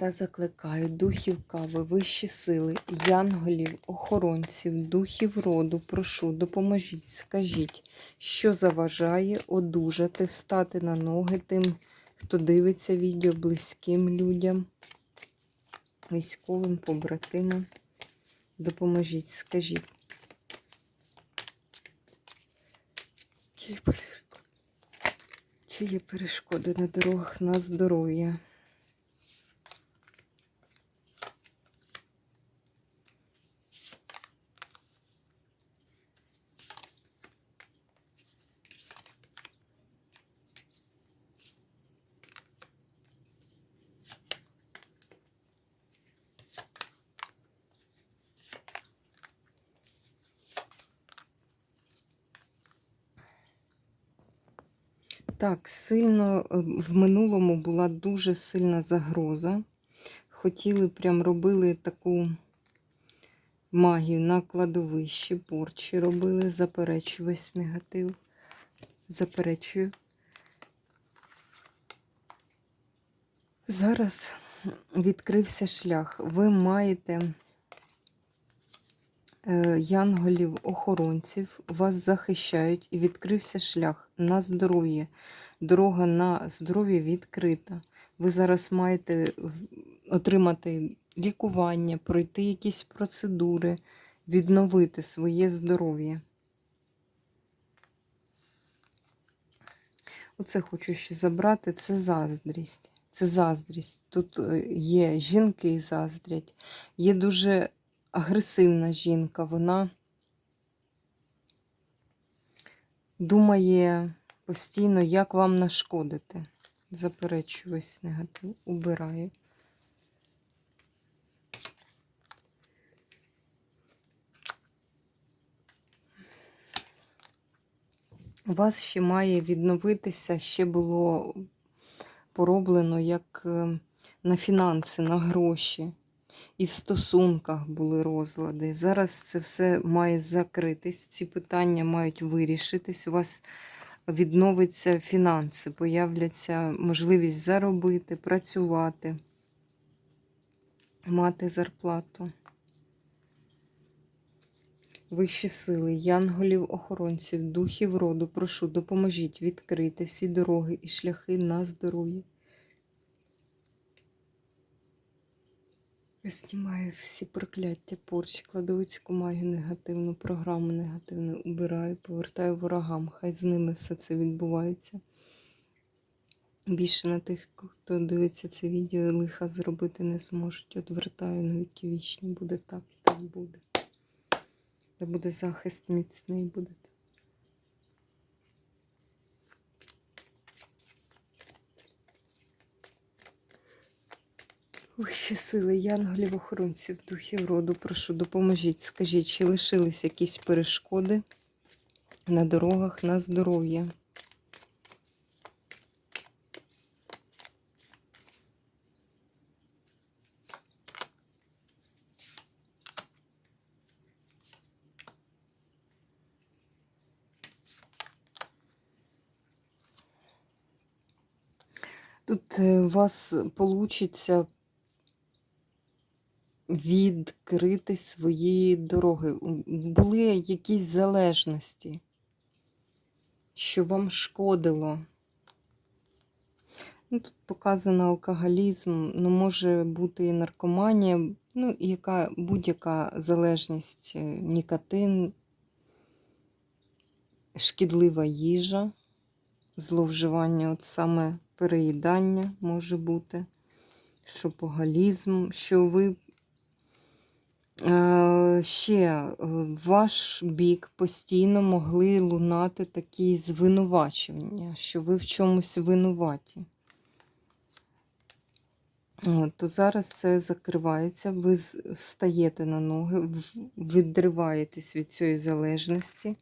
Та закликаю духів кави, вищі сили, янголів, охоронців, духів роду, прошу, допоможіть, скажіть, що заважає одужати, встати на ноги тим, хто дивиться відео близьким людям, військовим побратимам. Допоможіть, скажіть. Чи є перешкоди? На дорогах на здоров'я? Так, сильно е, в минулому була дуже сильна загроза. Хотіли, прям робили таку магію на кладовищі, порчі робили, заперечую весь негатив. Заперечую. Зараз відкрився шлях. Ви маєте е, янголів-охоронців, вас захищають і відкрився шлях на здоров'я. Дорога на здоров'я відкрита. Ви зараз маєте отримати лікування, пройти якісь процедури, відновити своє здоров'я. Оце хочу ще забрати. Це заздрість. Це заздрість. Тут е, є жінки і заздрять. Є дуже агресивна жінка. Вона думає постійно, як вам нашкодити. Заперечую весь негатив, убираю. У вас ще має відновитися, ще було пороблено як е, на фінанси, на гроші. І в стосунках були розлади. Зараз це все має закритись, ці питання мають вирішитись. У вас відновиться фінанси, появляться можливість заробити, працювати, мати зарплату. Вищі сили, янголів, охоронців, духів роду, прошу, допоможіть відкрити всі дороги і шляхи на здоров'я. Знімаю всі прокляття, порчі, кладовицьку магію негативну, програму негативну, убираю, повертаю ворогам. Хай з ними все це відбувається. Більше на тих, хто дивиться це відео, лиха зробити не зможуть. Одвертаю на віки вічні. Буде так і так буде. Та буде захист міцний, буде. Вищі сили, янголів, охоронців, духів роду, прошу, допоможіть. Скажіть, чи лишились якісь перешкоди на дорогах на здоров'я? Тут е, у вас вийде відкрити свої дороги. Були якісь залежності, що вам шкодило. Ну, тут показано алкоголізм, ну, може бути і наркоманія, ну, і яка будь-яка залежність, е, нікотин, шкідлива їжа, зловживання, от саме переїдання може бути, шопоголізм, що ви ще е, в ваш бік постійно могли лунати такі звинувачення, що ви в чомусь винуваті. От, то зараз це закривається, ви встаєте на ноги, відриваєтесь від цієї залежності,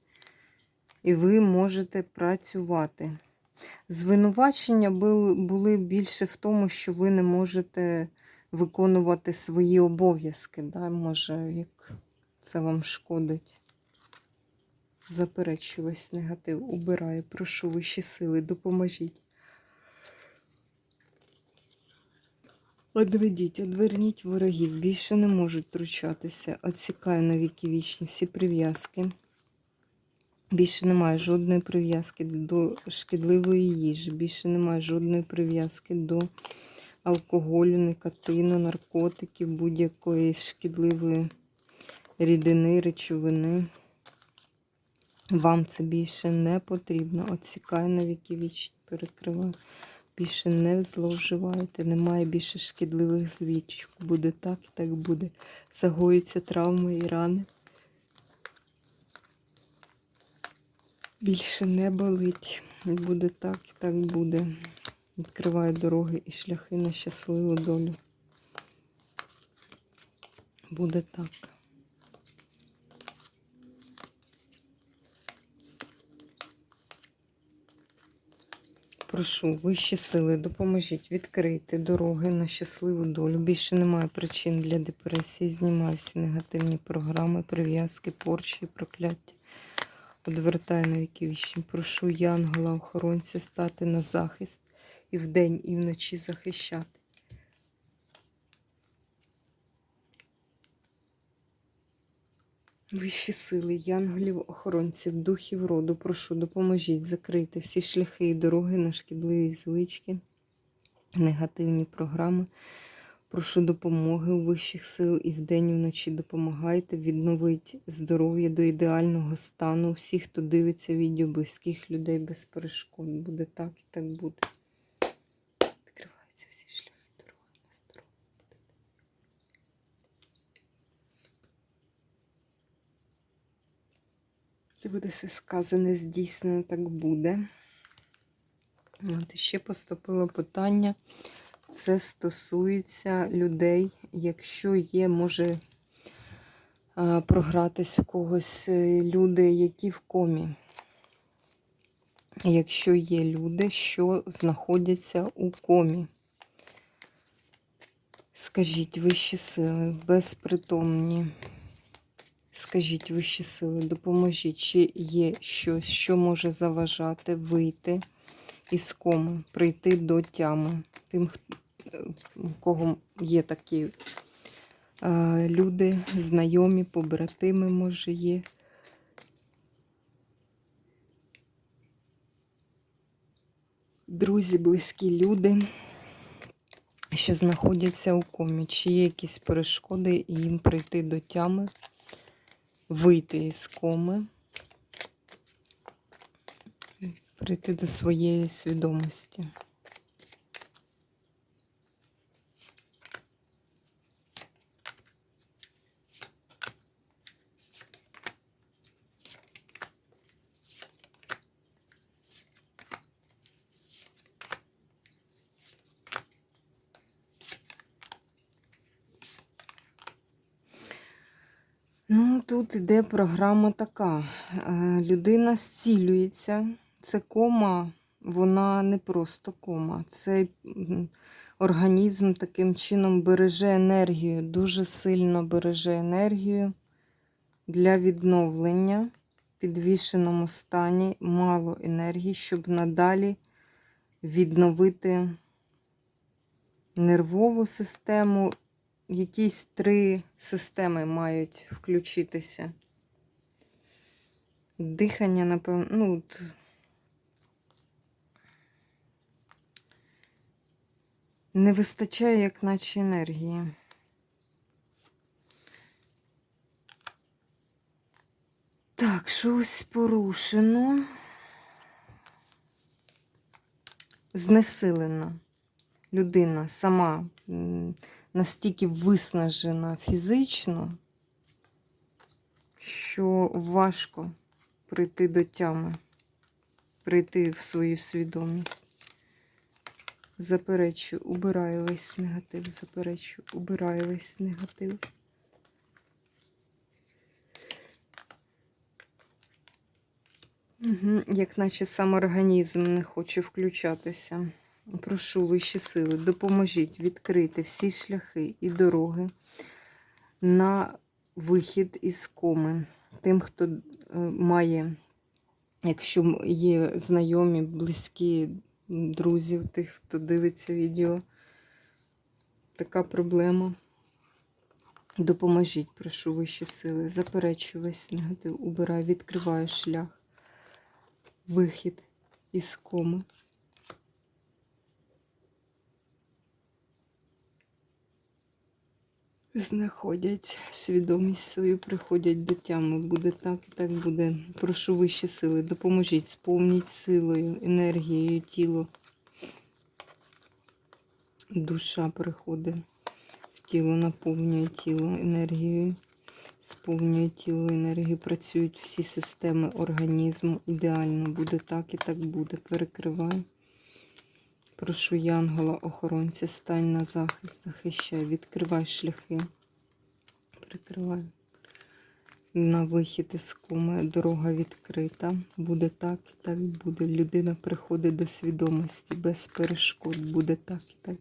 і ви можете працювати. Звинувачення були більше в тому, що ви не можете виконувати свої обов'язки. Да? Може, як це вам шкодить. Заперечую весь негатив, убираю, прошу вищі сили, допоможіть. Одведіть, одверніть ворогів, більше не можуть втручатися. Отсікаю на віки вічні всі прив'язки. Більше немає жодної прив'язки до шкідливої їжі, більше немає жодної прив'язки до алкоголю, никотину, наркотиків, будь-якої шкідливої рідини, речовини. Вам це більше не потрібно. Отсікаю на віки вічні, перекриваю. Більше не зловживайте, немає більше шкідливих звичок. Буде так і так буде. Загоються травми і рани. Більше не болить. Буде так і так буде. Відкриваю дороги і шляхи на щасливу долю. Буде так. Прошу, вищі сили, допоможіть відкрити дороги на щасливу долю. Більше немає причин для депресії. Знімаю всі негативні програми, прив'язки, порчі прокляття. Одвертаю на віки. Прошу Янгола, охоронця стати на захист і вдень, і вночі захищати. Вищі сили, янголів, охоронців, духів роду, прошу, допоможіть закрити всі шляхи і дороги на шкідливі звички, негативні програми. Прошу допомоги у вищих сил і вдень і вночі допомагайте, відновить здоров'я до ідеального стану. Всіх, хто дивиться відео близьких людей без перешкод. Буде так і так буде. Відкриваються всі шляхи дороги на здоров'я. І буде все сказане, здійснено, так буде. От і ще поступило питання. Це стосується людей, якщо є, може програтись у когось е, люди, які в комі. Якщо є люди, що знаходяться у комі. Скажіть вищі сили, безпритомні. Скажіть вищі сили, допоможіть, чи є щось, що може заважати вийти із коми, прийти до тями. Тим, х- е, у кого є такі е, люди, знайомі, побратими, може, є. Друзі, близькі люди, що знаходяться у комі, чи є якісь перешкоди їм прийти до тями, вийти із коми, прийти до своєї свідомості. Ну, тут іде програма така. Е, Людина зцілюється. Це кома, вона не просто кома. Це організм таким чином береже енергію, дуже сильно береже енергію для відновлення в підвішеному стані, мало енергії, щоб надалі відновити нервову систему якісь три системи мають включитися. Дихання, напевно, ну, не вистачає, як наче енергії. Так, щось порушено. Знесилена людина сама настільки виснажена фізично, що важко прийти до тями, прийти в свою свідомість. Заперечую, убираю весь негатив, заперечую, убираю весь негатив. Угу, як наче сам організм не хоче включатися. Прошу вищі сили, допоможіть відкрити всі шляхи і дороги на вихід із коми. Тим, хто е, має, якщо є знайомі, близькі друзів, тих, хто дивиться відео, така проблема. Допоможіть, прошу вищі сили. Заперечую весь негатив, убираю, відкриваю шлях вихід із коми. Знаходять свідомість свою, приходять до тями. Буде так і так буде. Прошу вищі сили, допоможіть, сповніть силою, енергією тіло. Душа приходить в тіло, наповнює тіло енергією сповнює тіло енергію, працюють всі системи організму. Ідеально буде так і так буде. Перекриваю. Прошу Янгола, охоронця, стань на захист, захищай, відкривай шляхи. прикривай На вихід із коми дорога відкрита. Буде так і так буде. Людина приходить до свідомості без перешкод. Буде так і так.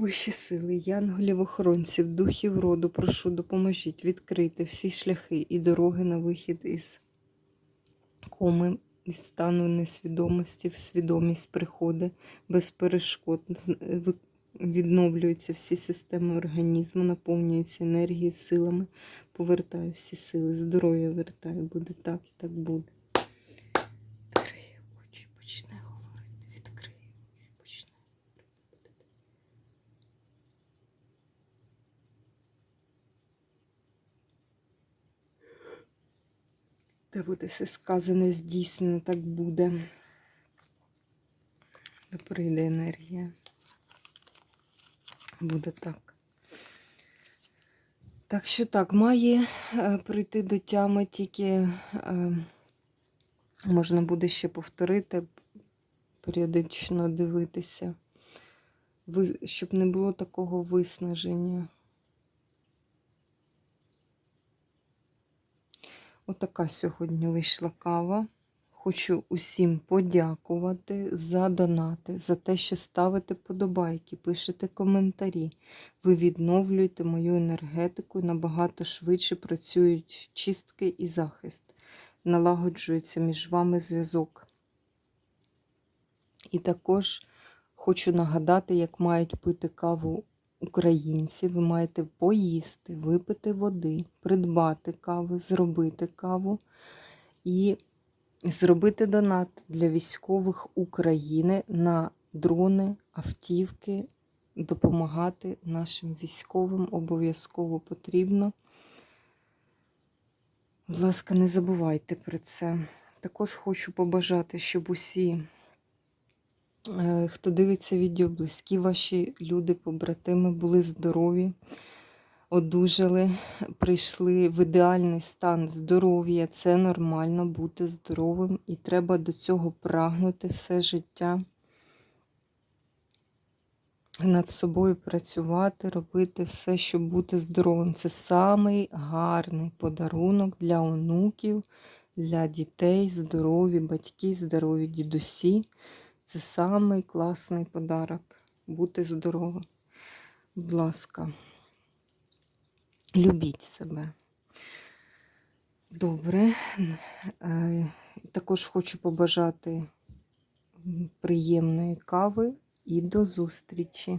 Вищі сили, янголів охоронців, духів роду, прошу, допоможіть відкрити всі шляхи і дороги на вихід із коми, із стану несвідомості, в свідомість приходить без перешкод. Відновлюються всі системи організму, наповнюються енергією, силами. Повертаю всі сили, здоров'я вертаю. Буде так і так буде. Де буде все сказане, здійснено, так буде. Де прийде енергія. Буде так. Так що так, має е, прийти до тями тільки е, можна буде ще повторити, періодично дивитися, ви, щоб не було такого виснаження. Отака сьогодні вийшла кава. Хочу усім подякувати за донати, за те, що ставите подобайки, пишете коментарі. Ви відновлюєте мою енергетику, набагато швидше працюють чистки і захист. Налагоджується між вами зв'язок. І також хочу нагадати, як мають пити каву українці. Ви маєте поїсти, випити води, придбати каву, зробити каву і зробити донат для військових України на дрони, автівки, допомагати нашим військовим обов'язково потрібно. Будь ласка, не забувайте про це. Також хочу побажати, щоб усі, хто дивиться відео, близькі ваші люди, побратими, були здорові, одужали, прийшли в ідеальний стан здоров'я. Це нормально бути здоровим і треба до цього прагнути все життя. Над собою працювати, робити все, щоб бути здоровим. Це самий гарний подарунок для онуків, для дітей, здорові батьки, здорові дідусі. Це самий класний подарок бути здоровим. Будь ласка, любіть себе. Добре. Е, Також хочу побажати приємної кави і до зустрічі.